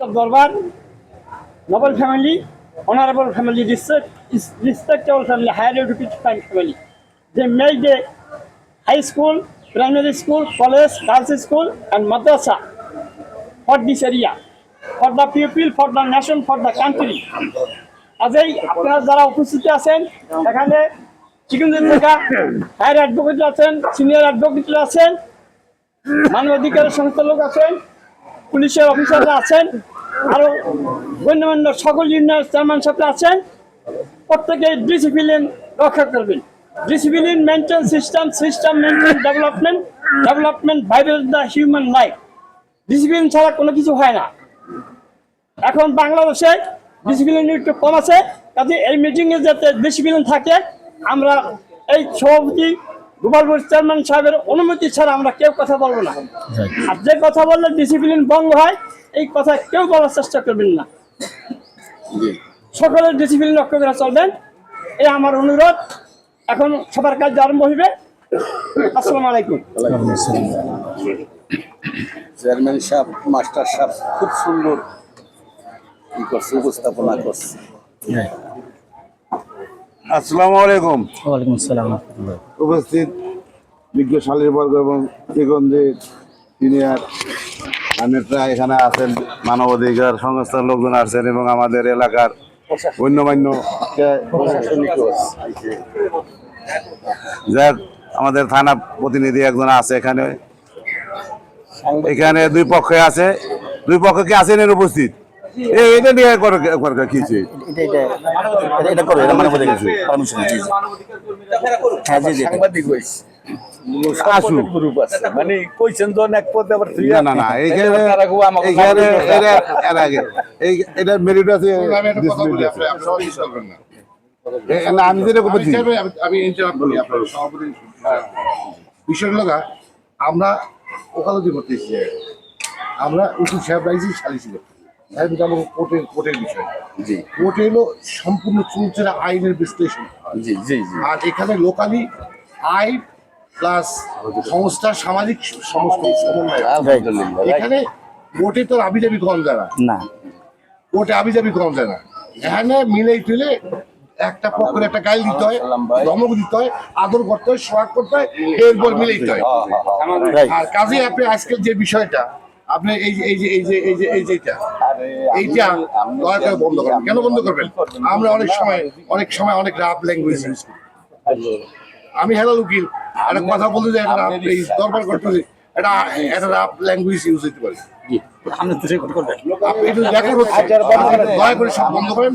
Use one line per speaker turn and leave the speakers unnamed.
দরবার noble family honourable family respectable family higher family they make they high school primary school college girls school and Madrasa for this area for the people for the nation for the country আজই আপনারা যারা উপস্থিত আছেন, এখানে চিকিৎসা higher advocate আছেন senior advocate আছেন মানব অধিকারের সমস্ত লোক আছেন পুলিশের অফিসাররা আছেন, আরও গণ্যমান্য সকল ইউনিয়ন চেয়ারম্যান সাহেব আছেন। প্রত্যেকে ডিসিপ্লিন রক্ষা করবেন। Discipline maintain system system maintain development development viral the human life discipline ছাড়া কোনো কিছু হয় না। এখন বাংলাদেশে ডিসিপ্লিন একটু কম আছে, কাজে এই মিটিংয়ে যাতে ডিসিপ্লিন থাকে, আমরা এই সভাপতি গোপালপুর চেয়ারম্যান সাহেবের অনুমতি ছাড়া আমরা কেউ কথা বলব না। আর যে কথা বললে ডিসিপ্লিন ভঙ্গ হয় এই কথা কেউ বলার চেষ্টা করবেন না। সকলের ডিসিপ্লিন রক্ষা করে চলবেন। এই আমার অনুরোধ। এখন সবার কাজ আরম্ভ হইবে। আসসালামু আলাইকুম।
চেয়ারম্যান সাহেব মাস্টার সাহেব খুব সুন্দর করছে উপস্থাপনা করছে।
আসসালামু আলাইকুম।
ওয়ালাইকুম আসসালাম
উপস্থিত বিজ্ঞ শালীর বর্গ এবং দিগন্ধের সিনিয়র। নেতা এখানে আছেন মানবাধিকার সংস্থার লোকজন আছেন এবং আমাদের এলাকার গণ্যমান্য যাক আমাদের থানা প্রতিনিধি একজন আছে এখানে। এখানে দুই পক্ষে আছে। দুই পক্ষ কি আছেন এর উপস্থিত? এটা নিয়ে করে করে কি
এটা এটা এটা- এটা করো এটা মানে বোঝা গেছে। পারমিশন জি জি। হ্যাঁ জি জি এটা।
সাংবাদিক হয়েছে।
আসুক
গ্রুপ আছে। মানে কইছেন তো এক পদে আবার
না না না এইখানে
তারা খুব আমাকে
এইখানে এটা এর আগে এই এটা মেরিট আছে
আমি একটা কথা বলি
আছে।
আপনি সবাই বিশ্বাস করবেন না।
আমি যেটা বলছি
আমি- আমি ইন্টারাপ্ট করি আপনার সভাপতি বিষয় আমরা ওকালতি করতে এসেছি। আমরা উকিল সাহেব রাইছি সালিসি করতে। সাহেব আমাকে কোর্টের কোর্টের বিষয়।
জি।
কোর্টে হলো সম্পূর্ণ আইনের বিশ্লেষণ।
জি জি জি।
আর এখানে লোকালি আইন প্লাস সংস্থার সামাজিক সমস্ত সমন্বয়
আলহামদুলিল্লাহ।
এখানে কোর্টে তো আবিজাবি কম যায় না।
না।
কোর্টে আবিজাবি কম যায় এখানে মিলেই তুলে একটা পক্ষের একটা গাইল দিতে হয় ধমক দিতে হয় আদর করতে হয় সোহাগ করতে হয় এরপর মিলেই দিতে হয় আর কাজে আপনি আজকের যে বিষয়টা আপনি এই যে এই যে এই যে এই যে এই যেটা এইটা দয়া করে বন্ধ করবেন। কেন বন্ধ করবেন? আমরা অনেক সময় অনেক সময় অনেক রাফ ল্যাঙ্গুয়েজ ইউজ করি। আমি হেলাল উকিল। একটা কথা বলতে যাই একটা রাফ দরবার করতে যাই, একটা একটা রাফ ল্যাঙ্গুয়েজ ইউজ হতে পারে।
আপনি রেকর্ড করবেন।
দয়া করে সব বন্ধ করেন।